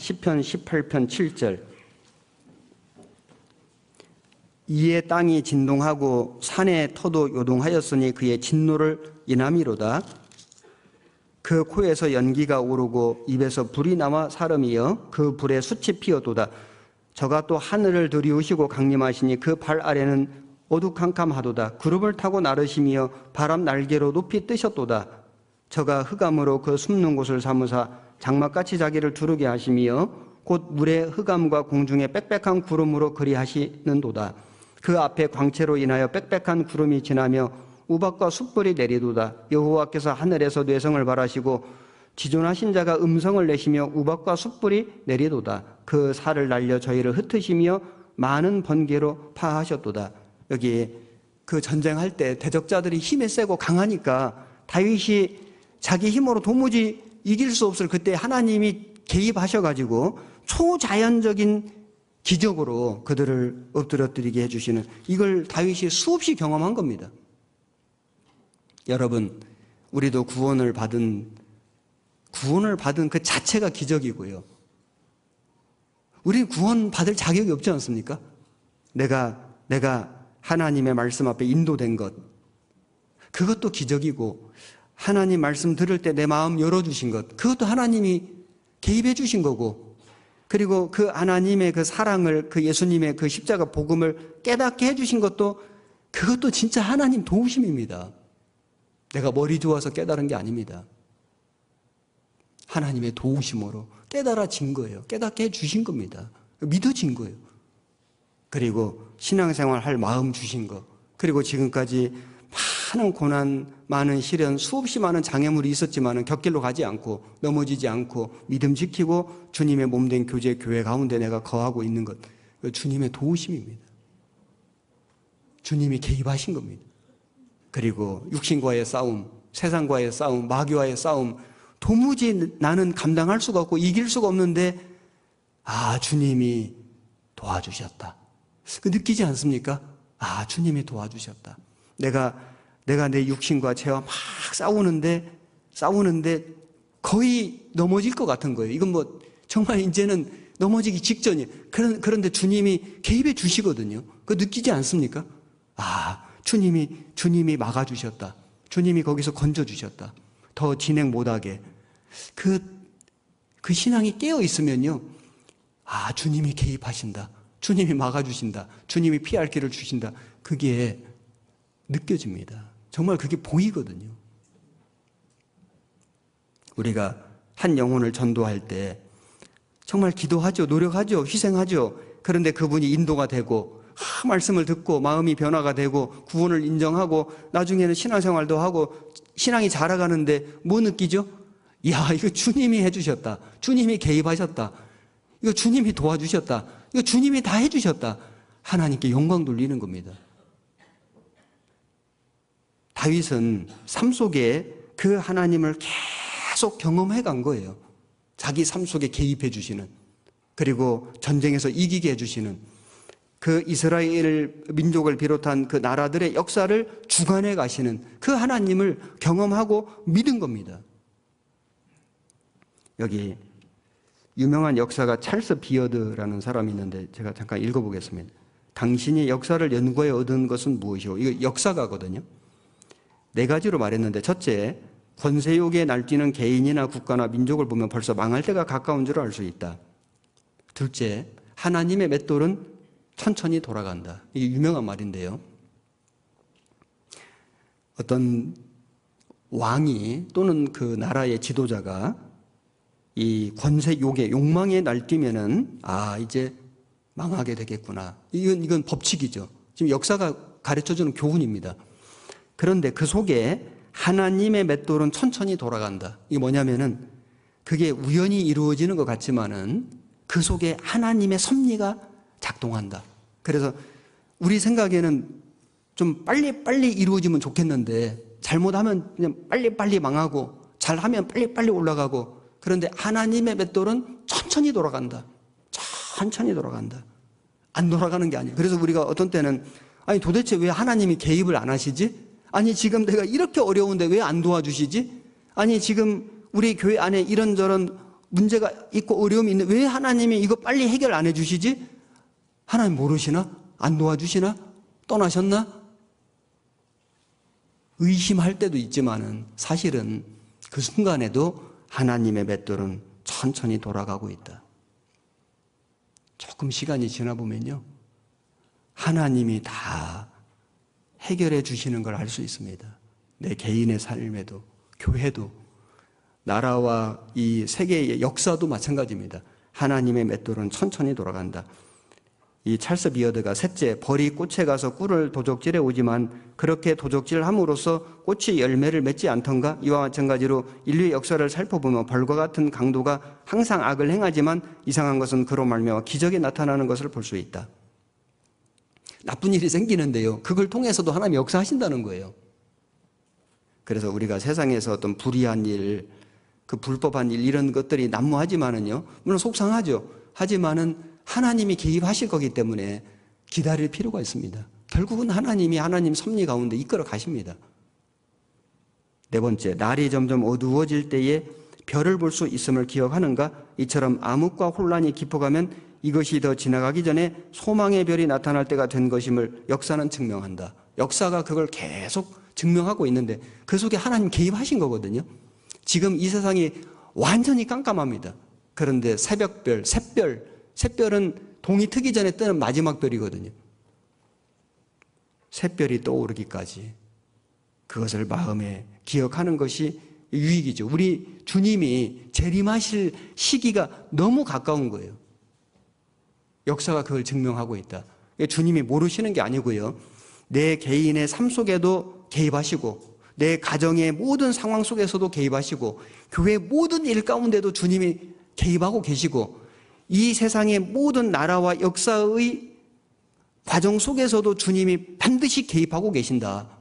시편 18편 7절. 이에 땅이 진동하고 산의 터도 요동하였으니 그의 진노를 인함이로다. 그 코에서 연기가 오르고 입에서 불이 나와 사람이여 그 불에 숯이 피어도다. 저가 또 하늘을 들이우시고 강림하시니 그 발 아래는 어두캄캄하도다. 구름을 타고 나르시며 바람 날개로 높이 뜨셨도다. 저가 흑암으로 그 숨는 곳을 삼으사 장막같이 자기를 두르게 하시며 곧 물의 흑암과 공중의 빽빽한 구름으로 그리하시는도다. 그 앞에 광채로 인하여 빽빽한 구름이 지나며 우박과 숯불이 내리도다. 여호와께서 하늘에서 뇌성을 바라시고 지존하신 자가 음성을 내시며 우박과 숯불이 내리도다. 그 살을 날려 저희를 흩으시며 많은 번개로 파하셨도다. 여기 그 전쟁할 때 대적자들이 힘에 세고 강하니까 다윗이 자기 힘으로 도무지 이길 수 없을 그때 하나님이 개입하셔가지고 초자연적인 기적으로 그들을 엎드려뜨리게 해주시는 이걸 다윗이 수없이 경험한 겁니다. 여러분, 우리도 구원을 받은 구원을 받은 그 자체가 기적이고요. 우리는 구원 받을 자격이 없지 않습니까? 내가 내가 하나님의 말씀 앞에 인도된 것 그것도 기적이고 하나님 말씀 들을 때 내 마음 열어주신 것 그것도 하나님이 개입해 주신 거고 그리고 그 하나님의 그 사랑을 그 예수님의 그 십자가 복음을 깨닫게 해주신 것도 그것도 진짜 하나님 도우심입니다. 내가 머리 좋아서 깨달은 게 아닙니다. 하나님의 도우심으로 깨달아진 거예요. 깨닫게 해주신 겁니다. 믿어진 거예요. 그리고 신앙생활 할 마음 주신 거. 그리고 지금까지 많은 고난, 많은 시련, 수없이 많은 장애물이 있었지만 곁길로 가지 않고 넘어지지 않고 믿음 지키고 주님의 몸된 교제 교회 가운데 내가 거하고 있는 것. 주님의 도우심입니다. 주님이 개입하신 겁니다. 그리고 육신과의 싸움, 세상과의 싸움, 마귀와의 싸움, 도무지 나는 감당할 수가 없고 이길 수가 없는데, 아, 주님이 도와주셨다. 그 느끼지 않습니까? 아, 주님이 도와주셨다. 내가, 내가 내 육신과 죄와 막 싸우는데, 싸우는데 거의 넘어질 것 같은 거예요. 이건 뭐, 정말 이제는 넘어지기 직전이에요. 그런, 그런데 주님이 개입해 주시거든요. 그 느끼지 않습니까? 아, 주님이, 주님이 막아주셨다. 주님이 거기서 건져주셨다. 더 진행 못하게. 그, 그 신앙이 깨어 있으면요. 아, 주님이 개입하신다. 주님이 막아주신다. 주님이 피할 길을 주신다. 그게 느껴집니다. 정말 그게 보이거든요. 우리가 한 영혼을 전도할 때 정말 기도하죠. 노력하죠. 희생하죠. 그런데 그분이 인도가 되고 하, 말씀을 듣고 마음이 변화가 되고 구원을 인정하고 나중에는 신앙생활도 하고 신앙이 자라가는데 뭐 느끼죠? 야, 이거 주님이 해주셨다. 주님이 개입하셨다. 이거 주님이 도와주셨다. 이거 주님이 다 해주셨다. 하나님께 영광 돌리는 겁니다. 다윗은 삶 속에 그 하나님을 계속 경험해 간 거예요. 자기 삶 속에 개입해 주시는, 그리고 전쟁에서 이기게 해 주시는, 그 이스라엘 민족을 비롯한 그 나라들의 역사를 주관해 가시는 그 하나님을 경험하고 믿은 겁니다. 여기 유명한 역사가 찰스 비어드라는 사람이 있는데 제가 잠깐 읽어보겠습니다. 당신이 역사를 연구해 얻은 것은 무엇이오? 이거 역사가거든요. 네 가지로 말했는데 첫째, 권세욕에 날뛰는 개인이나 국가나 민족을 보면 벌써 망할 때가 가까운 줄 알 수 있다. 둘째, 하나님의 맷돌은 천천히 돌아간다. 이게 유명한 말인데요. 어떤 왕이 또는 그 나라의 지도자가 이 권세 욕에 욕망에 날뛰면은 아 이제 망하게 되겠구나. 이건 이건 법칙이죠. 지금 역사가 가르쳐 주는 교훈입니다. 그런데 그 속에 하나님의 맷돌은 천천히 돌아간다. 이게 뭐냐면은 그게 우연히 이루어지는 것 같지만은 그 속에 하나님의 섭리가 작동한다. 그래서 우리 생각에는 좀 빨리빨리 이루어지면 좋겠는데 잘못하면 그냥 빨리빨리 망하고 잘하면 빨리 빨리 올라가고 그런데 하나님의 맷돌은 천천히 돌아간다. 천천히 돌아간다. 안 돌아가는 게 아니에요. 그래서 우리가 어떤 때는 아니 도대체 왜 하나님이 개입을 안 하시지? 아니 지금 내가 이렇게 어려운데 왜 안 도와주시지? 아니 지금 우리 교회 안에 이런저런 문제가 있고 어려움이 있는데 왜 하나님이 이거 빨리 해결 안 해주시지? 하나님 모르시나? 안 도와주시나? 떠나셨나? 의심할 때도 있지만은 사실은 그 순간에도 하나님의 맷돌은 천천히 돌아가고 있다. 조금 시간이 지나 보면요. 하나님이 다 해결해 주시는 걸 알 수 있습니다. 내 개인의 삶에도, 교회도, 나라와 이 세계의 역사도 마찬가지입니다. 하나님의 맷돌은 천천히 돌아간다. 이 찰스 비어드가 셋째 벌이 꽃에 가서 꿀을 도적질해 오지만 그렇게 도적질 함으로써 꽃이 열매를 맺지 않던가 이와 마찬가지로 인류의 역사를 살펴보면 벌과 같은 강도가 항상 악을 행하지만 이상한 것은 그로 말미암아 기적이 나타나는 것을 볼 수 있다. 나쁜 일이 생기는데요. 그걸 통해서도 하나님 역사하신다는 거예요. 그래서 우리가 세상에서 어떤 불의한 일, 그 불법한 일 이런 것들이 난무하지만은요. 물론 속상하죠. 하지만은 하나님이 개입하실 거기 때문에 기다릴 필요가 있습니다. 결국은 하나님이 하나님 섭리 가운데 이끌어 가십니다. 네 번째, 날이 점점 어두워질 때에 별을 볼 수 있음을 기억하는가? 이처럼 암흑과 혼란이 깊어가면 이것이 더 지나가기 전에 소망의 별이 나타날 때가 된 것임을 역사는 증명한다. 역사가 그걸 계속 증명하고 있는데 그 속에 하나님 개입하신 거거든요. 지금 이 세상이 완전히 깜깜합니다. 그런데 새벽별, 샛별, 샛별은 동이 트기 전에 뜨는 마지막 별이거든요. 샛별이 떠오르기까지 그것을 마음에 기억하는 것이 유익이죠. 우리 주님이 재림하실 시기가 너무 가까운 거예요. 역사가 그걸 증명하고 있다. 주님이 모르시는 게 아니고요. 내 개인의 삶 속에도 개입하시고, 내 가정의 모든 상황 속에서도 개입하시고, 교회 모든 일 가운데도 주님이 개입하고 계시고, 이 세상의 모든 나라와 역사의 과정 속에서도 주님이 반드시 개입하고 계신다.